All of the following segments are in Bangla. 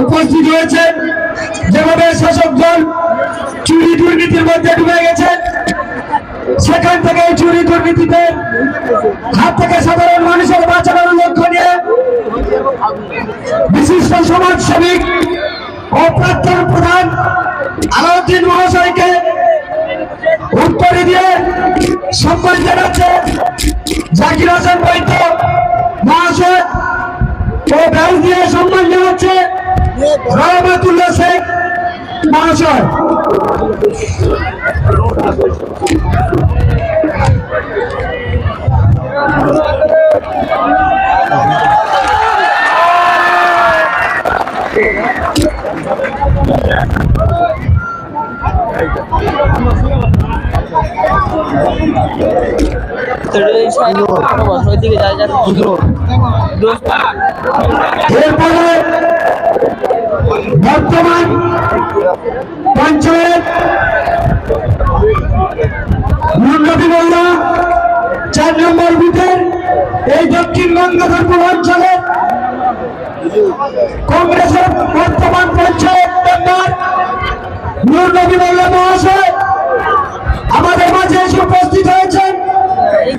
উপস্থিত হয়েছেন। যেভাবে শাসক দল চুরি দুর্নীতির মধ্যে ডুবে গেছে, সেখান থেকে এই চুরি দুর্নীতিতে হাত থেকে সাধারণ মানুষের বাঁচানোর লক্ষ্য নিয়ে বিশিষ্ট সমাজসেবী ও প্রাক্তন প্রধান আলাউদ্দিন মহাশয়কে উত্তরে দিয়ে সম্মান জানাচ্ছে জাকির হোসেন বৈদ্য মহাশয় ও ব্যাস দিয়ে সম্মান জানাচ্ছে রহমাতুল্লাহ শেখ মহাশয়। এরপরে বর্তমান পঞ্চায়েত মন্ডপী মোল্লা চার নম্বর বুথের এই দক্ষিণ গঙ্গাধরপুর অঞ্চলে কংগ্রেসের বর্তমান পঞ্চায়েত মেম্বার নূর মোল্লা মহাশয় আমাদের মাঝে এসে উপস্থিত হয়েছেন।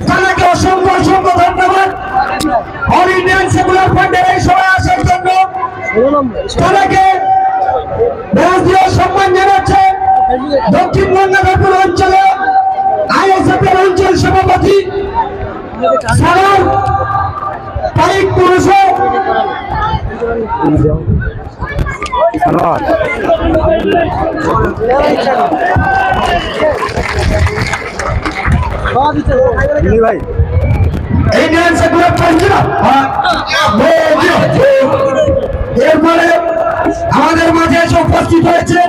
তাকে অসংখ্য অসংখ্য ধন্যবাদ। অল ইন্ডিয়ান সেকুলার ফান্ডের এই সময় আসার জন্য তাদেরকে রাষ্ট্রীয় সম্মান জানাচ্ছে দক্ষিণ অঞ্চলে আইএসএফ এর অঞ্চল সভাপতি এরপরে আমাদের মাঝে এসে উপস্থিত হয়েছেন